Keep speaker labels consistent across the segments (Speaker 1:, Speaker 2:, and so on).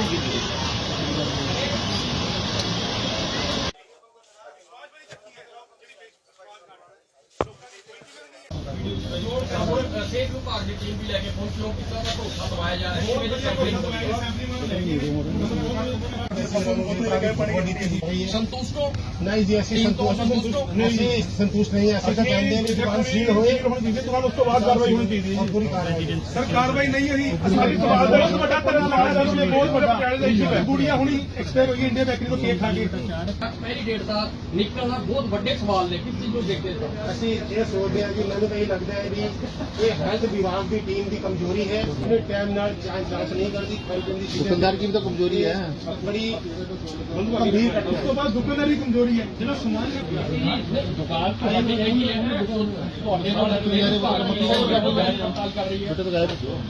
Speaker 1: ਬਿਲਕੁਲ ਸਿਹਤ ਵਿਭਾਗ ਦੀ ਟੀਮ ਵੀ ਲੈ ਕੇ ਪਹੁੰਚੀ ਉਹ ਕਿਸ ਤਰ੍ਹਾਂ ਦਾ ਭਰੋਸਾ ਦਵਾਇਆ ਜਾ ਰਿਹਾ ਹੈ। ਕਿਵੇਂ ਦੀ ਸੰਤੁਸ਼ਟ ਹੋ
Speaker 2: ਨਹੀਂ ਜੀ ਅਸੀਂ
Speaker 1: ਟੀਮ ਤੋਂ
Speaker 2: ਸੰਤੁਸ਼ਟ
Speaker 1: ਸੰਤੁਸ਼ਟ ਹੋ?
Speaker 2: ਨਹੀਂ ਜੀ ਸੰਤੁਸ਼ਟ ਨਹੀਂ ਅਸੀਂ ਤਾਂ ਕਹਿੰਦੇ ਹਾਂ ਕਿ ਦੁਕਾਨ ਸੀਲ ਹੋਏ
Speaker 3: ਦੁਕਾਨ ਉਸ ਤੋਂ ਬਾਅਦ ਕਾਰਵਾਈ ਹੋਣੀ ਚਾਹੀਦੀ ਹੈ
Speaker 2: ਪੂਰੀ
Speaker 3: ਸਵਾਲ ਦਾ ਬਹੁਤ ਵੱਡਾ ਧਰਨਾ ਲਾਇਆ ਜਾਂਦਾ ਉਹਨੇ ਬਹੁਤ ਵੱਡਾ ਪਟਿਆਲੇ ਦਾ ਇਸ਼ੂ ਹੈ ਕੁੜੀਆਂ ਹੁਣੀ ਐਕਸਪਾਇਰ ਹੋਈ ਇੰਡੀਆ ਬੇਕਰੀ ਤੋਂ ਕੇਕ ਖਾ ਕੇ
Speaker 1: ਪਹਿਲੀ ਡੇਟ ਦਾ ਨਿਕਲਣਾ ਬਹੁਤ ਵੱਡੇ ਸਵਾਲ ਨੇ ਕਿਸ ਚੀਜ਼ ਨੂੰ ਦੇਖਦੇ
Speaker 2: ਅਸੀਂ ਇਹ ਸੋਚਦੇ ਹਾਂ ਕਿ ਮੈਨੂੰ ਤਾਂ ਇਹ ਲੱਗਦਾ ਹੈ ਵੀ ਇਹ ਹੈਲਥ ਵਿਭਾਗ ਦੀ ਟੀਮ ਦੀ ਕਮਜ਼ੋਰੀ ਹੈ ਉਹਨੇ ਟਾਈਮ ਨਾਲ ਜਾਂਚ ਨਹੀਂ ਕਰਦੀ ਕਈ ਦੀ ਦੁਕਾਨਦਾਰ ਕੀ ਤਾਂ ਕਮਜ਼ੋਰੀ ਹੈ ਬੜੀ ਗੰਭੀਰ
Speaker 3: ਉਸ ਤੋਂ ਬਾਅਦ ਦੁਕਾਨਦਾਰੀ ਕਮਜ਼ੋਰੀ ਹੈ। ਜਿਹੜਾ ਸਮਾਨ
Speaker 1: ਦੁਕਾਨ ਤੁਹਾਡੀ ਹੈਗੀ ਹੈ ਤੁਹਾਡੇ ਨਾਲ ਵਿਭਾਗ ਦੀ ਪੜਤਾਲ ਕਰ ਰਹੀ ਹੈ।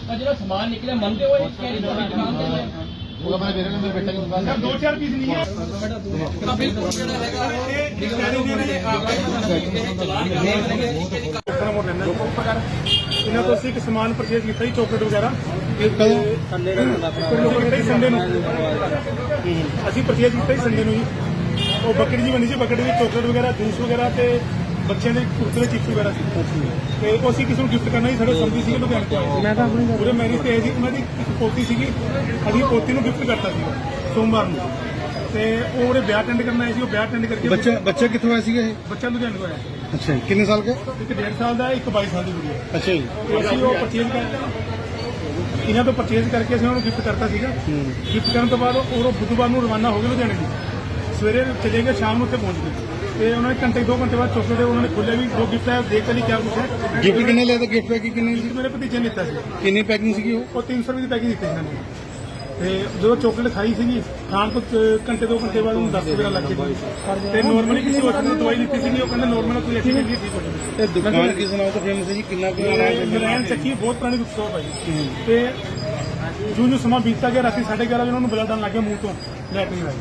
Speaker 1: ਤਾਂ ਜਿਹੜਾ ਸਮਾਨ ਨਿਕਲਿਆ ਮੰਨਦੇ ਹੋ ਇਹ ਕਹਿ ਰਹੀ ਤੁਹਾਡੀ ਦੁਕਾਨ ਤੇ ਹੈ?
Speaker 2: ਉਹ ਮੈਂ ਮੇਰੇ ਨਾਲ ਬੈਠਾ ਦੁਕਾਨ
Speaker 3: ਸਰ ਦੋ ਚਾਰ ਪੀਸ ਨਹੀਂ ਹੈ।
Speaker 1: ਤਾਂ ਬਿਲਕੁਲ ਜਿਹੜਾ ਹੈਗਾ
Speaker 3: ਇਹ ਇੱਕ ਕਹਿ ਰਹੇ ਨੇ ਇਹਨਾਂ ਤੋਂ ਅਸੀਂ ਇੱਕ ਸਮਾਨ ਪਰਚੇਜ਼ ਕੀਤਾ ਸੀ ਚੋਕਲੇਟ ਵਗੈਰਾ। ਕਦੋਂ ਸੰਡੇ ਨੂੰ ਸੰਡੇ ਨੂੰ ਅਸੀਂ ਪਰਚੇਜ਼ ਕੀਤਾ ਸੀ ਸੰਡੇ ਨੂੰ ਜੀ। ਉਹ ਬੱਕਰੀ ਜੀ ਬਣੀ ਸੀ ਬੱਕਰੀ ਵਿੱਚ ਚੋਕਲੇਟ ਵਗੈਰਾ ਜੂਸ ਵਗੈਰਾ ਤੇ ਬੱਚਿਆਂ ਦੇ ਕੁਰਕਰੇ ਚਿਪਸ ਵਗੈਰਾ ਸੀ। ਤੇ ਉਹ ਅਸੀਂ ਕਿਸੇ ਨੂੰ ਗਿਫਟ ਕਰਨਾ ਸੀ ਸਾਡੇ ਸੰਦੀ ਸੀ ਲੁਧਿਆਣੇ ਤੋਂ ਆਏ। ਮੈਂ ਤਾਂ ਆਪਣੀ ਪੂਰੇ ਮੈਰਿਜ ਤੇ ਸੀ ਉਹਨਾਂ ਦੀ ਇੱਕ ਪੋਤੀ ਸੀਗੀ। ਅਸੀਂ ਪੋਤੀ ਨੂੰ ਗਿਫਟ ਕਰਤਾ ਸੀ ਸੋਮਵਾਰ ਨੂੰ। ਤੇ ਉਹ ਉਹਨੇ ਵਿਆਹ ਅਟੈਂਡ ਕਰਨਾ ਆਏ ਸੀ ਉਹ ਵਿਆਹ ਅਟੈਂਡ ਕਰਕੇ
Speaker 4: ਬੱਚਾ ਬੱਚਾ ਕਿੱਥੋਂ ਆਇਆ ਸੀਗਾ ਇਹ?
Speaker 3: ਬੱਚਾ ਲੁਧਿਆਣੇ ਤੋਂ ਆਇਆ।
Speaker 4: ਅੱਛਾ ਜੀ ਕਿੰਨੇ ਸਾਲ ਦਾ?
Speaker 3: ਇੱਕ 1.5 ਸਾਲ ਦਾ ਇੱਕ 22 ਸਾਲ ਦੀ ਕੁੜੀ ਹੈ।
Speaker 4: ਅੱਛਾ ਜੀ।
Speaker 3: ਅਸੀਂ ਉਹ ਪਰਚੇਜ਼ ਕਰ ਇਹਨਾਂ ਤੋਂ ਪਰਚੇਜ਼ ਕਰਕੇ ਅਸੀਂ ਉਹਨੂੰ ਗਿਫਟ ਕਰਤਾ ਸੀਗਾ। ਗਿਫਟ ਕਰਨ ਤੋਂ ਬਾਅਦ ਉਹ ਉਹ ਬੁੱਧਵਾਰ ਨੂੰ ਰਵਾਨਾ ਹੋ ਗਏ ਲੁਧਿਆਣੇ ਜੀ ਸਵੇਰੇ ਚਲੇ ਗਏ ਸ਼ਾਮ ਨੂੰ ਉੱਥੇ ਪਹੁੰਚ ਗਏ। ਤੇ ਉਹਨਾਂ ਨੇ ਘੰਟੇ ਦੋ ਘੰਟੇ ਬਾਅਦ ਚੋਕਲੇਟ ਉਹਨਾਂ ਨੇ ਖੋਲਿਆ ਵੀ ਜੋ ਗਿਫਟ ਹੈ ਦੇਖ ਕੇ ਕਿਆ ਕੁਛ ਹੈ।
Speaker 4: ਗਿਫਟ ਕਿੰਨੇ ਲਿਆ ਤਾਂ ਗਿਫਟ ਪੈਕਿੰਗ ਕਿੰਨੀ
Speaker 3: ਮੇਰੇ ਭਤੀਜੇ ਨੇ ਦਿੱਤਾ ਸੀ।
Speaker 4: ਕਿੰਨੀ ਪੈਕਿੰਗ ਸੀਗੀ ਉਹ?
Speaker 3: ਉਹ 300 ਰੁਪਏ ਦੀ ਪੈਕਿੰਗ ਦਿੱਤੀ ਸੀ ਇਹਨਾਂ ਨੇ। ਤੇ ਜਦੋਂ ਚੋਕਲੇਟ ਖਾਈ ਸੀਗੀ ਖਾਣ ਤੋਂ ਘੰਟੇ ਦੋ ਘੰਟੇ ਬਾਅਦ ਉਹਨੂੰ 10 ਵਗੈਰਾ ਲੱਗ ਗਏ ਤੇ ਨਾਰਮਲੀ ਕਿਸੇ ਹਸਪਤਾਲ ਤੋਂ ਦਵਾਈ ਦਿੱਤੀ ਸੀਗੀ ਉਹ ਕਹਿੰਦੇ ਨਾਰਮਲ ਕੋਈ ਐਸੀ ਨਹੀਂ ਹੋ ਜਾਊਗੀ
Speaker 4: ਇਹ ਦੁਕਾਨ ਕਿਸ ਨਾਮ ਤੋਂ ਫੇਮਸ ਹੈ ਜੀ? ਕਿੰਨਾ ਕੁ
Speaker 3: ਨਰਾਇਣ ਚੱਕੀ ਬਹੁਤ ਪੁਰਾਣੀ ਬੁੱਕ ਸ਼ਾਪ ਹੈ ਜੀ। ਤੇ ਜੋ ਜੋ ਸਮਾਂ ਬੀਤਦਾ ਗਿਆ ਰਾਤੀ 11:30 ਵਜੇ ਉਹਨਾਂ ਨੂੰ ਬਲੱਡ ਆਉਣ ਲੱਗਿਆ ਮੂੰਹ ਤੋਂ ਲੈਟਰਿੰਗ ਆਈ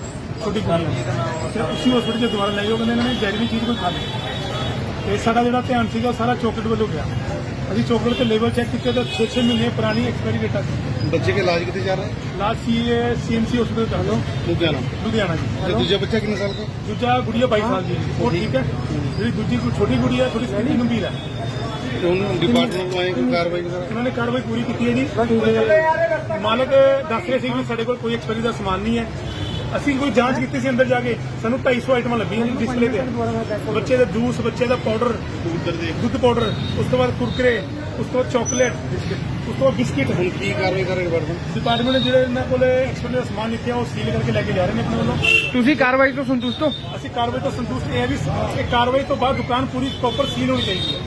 Speaker 3: ਛੋਟੀ ਕੁੜੀ ਨੂੰ ਤੇ ਉਸੇ ਹਸਪੀਟਲ 'ਚ ਦੁਬਾਰਾ ਲੈ ਜਾਓ ਕਹਿੰਦੇ ਇਹਨਾਂ ਨੇ ਜ਼ਹਿਰੀਲੀ ਚੀਜ਼ ਕੋਈ ਖਾ ਲਈ। ਤੇ ਸਾਡਾ ਜਿਹੜਾ ਧਿਆਨ ਸੀਗਾ ਉਹ ਸਾਰਾ ਚੋਕਲੇਟ ਵੱਲੋਂ ਗਿਆ। ਅਸੀਂ ਚੋਕਲੇਟ ਤੇ ਲੇਬਲ ਚੈੱਕ ਕੀਤੇ ਤਾਂ 6-6 ਮਹੀਨੇ ਪੁਰਾਣੀ ਐਕਸਪਾਇਰੀ ਡੇਟ ਆ ਸੀ
Speaker 4: ਬੱਚੇ ਕੇ ਇਲਾਜ ਕਿੱਥੇ ਚੱਲ ਰਿਹਾ?
Speaker 3: ਲਾਸਟ ਸੀ ਸੀਐਮਸੀ ਹਸਪੀਟਲ ਕਰ ਲਓ
Speaker 4: ਲੁਧਿਆਣਾ।
Speaker 3: ਲੁਧਿਆਣਾ ਜੀ।
Speaker 4: ਦੂਜਾ ਬੱਚਾ ਕਿੰਨੇ ਸਾਲ ਦਾ?
Speaker 3: ਦੂਜਾ ਗੁੜੀਆ 22 ਸਾਲ ਦੀ ਹੈ ਜੀ। ਉਹ ਠੀਕ ਹੈ? ਜਿਹੜੀ ਦੂਜੀ ਕੋਈ ਛੋਟੀ ਗੁੜੀਆ ਥੋੜੀ ਸਥਿਤੀ ਗੰਭੀਰ ਹੈ।
Speaker 4: ਉਹਨੂੰ ਡਿਪਾਰਟਮੈਂਟ ਤੋਂ ਆਏ ਕੋਈ ਕਾਰਵਾਈ ਵਗੈਰਾ?
Speaker 3: ਉਹਨਾਂ ਨੇ ਕਾਰਵਾਈ ਪੂਰੀ ਕੀਤੀ ਹੈ ਜੀ। ਤੇ ਮਾਲਕ ਦੱਸ ਰਹੇ ਸੀ ਵੀ ਸਾਡੇ ਕੋਲ ਕੋਈ ਐਕਸਪਾਇਰੀ ਦਾ ਸਮਾਨ ਨਹੀਂ ਹੈ। ਅਸੀਂ ਕੋਈ ਜਾਂਚ ਕੀਤੀ ਸੀ ਅੰਦਰ ਜਾ ਕੇ। ਸਾਨੂੰ 250 ਆਈਟਮਾਂ ਲੱਭੀਆਂ ਜੀ ਡਿਸਪਲੇ ਤੇ। ਬੱਚੇ ਦਾ ਜੂਸ ਬੱਚੇ ਦਾ ਪਾਊਡਰ ਦੁੱਧ ਪਾਊਡਰ ਉਸ ਤੋਂ ਬਾਅਦ ਕੁਰਕਰੇ ਉਸ ਤੋਂ ਬਾਅਦ ਚਾਕਲੇਟ ਉਸ ਤੋਂ ਬਿਸਕਿਟ
Speaker 4: ਹੁਣ ਕੀ ਕਾਰਵਾਈ ਕਰੇ ਡਿਪਾਰਟਮੈਂਟ
Speaker 3: ਡਿਪਾਰਟਮੈਂਟ ਨੇ ਜਿਹੜੇ ਇਹਨਾਂ ਕੋਲ ਐਕਸਪਾਇਰੀ ਦਾ ਸਮਾਨ ਲਿਖਿਆ ਉਹ ਸੀਲ ਕਰਕੇ ਲੈ ਕੇ ਜਾ ਰਹੇ ਨੇ ਆਪਣੇ ਵੱਲੋਂ।
Speaker 5: ਤੁਸੀਂ ਕਾਰਵਾਈ ਤੋਂ ਸੰਤੁਸ਼ਟ ਹੋ?
Speaker 3: ਅਸੀਂ ਕਾਰਵਾਈ ਤੋਂ ਸੰਤੁਸ਼ਟ ਇਹ ਹੈ ਵੀ ਇਹ ਕਾਰਵਾਈ ਤੋਂ ਬਾਅਦ ਦੁਕਾਨ ਪੂਰੀ ਪ੍ਰੋਪਰ ਸੀਲ ਹੋਣੀ ਚਾਹੀਦੀ ਹੈ।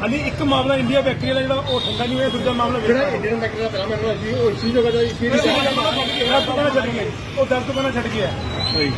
Speaker 3: ਹਾਲੀ ਇੱਕ ਮਾਮਲਾ ਇੰਡੀਆ ਬੈਕਰੀ ਦਾ ਜਿਹੜਾ ਉਹ ਠੰਡਾ ਨਹੀਂ ਹੋਇਆ ਦੂਜਾ ਮਾਮਲਾ ਜਿਹੜਾ
Speaker 2: ਇੰਡੀਅਨ ਫੈਕਟਰੀ ਦਾ ਪਹਿਲਾਂ ਮੈਨੂੰ ਅਸੀਂ ਉਹ ਇਸੀ ਜਗ੍ਹਾ ਦਾ
Speaker 3: ਉਹ ਦਰਦ ਤੋਂ ਛੱਡ ਗਿਆ।
Speaker 4: ਹੋਈ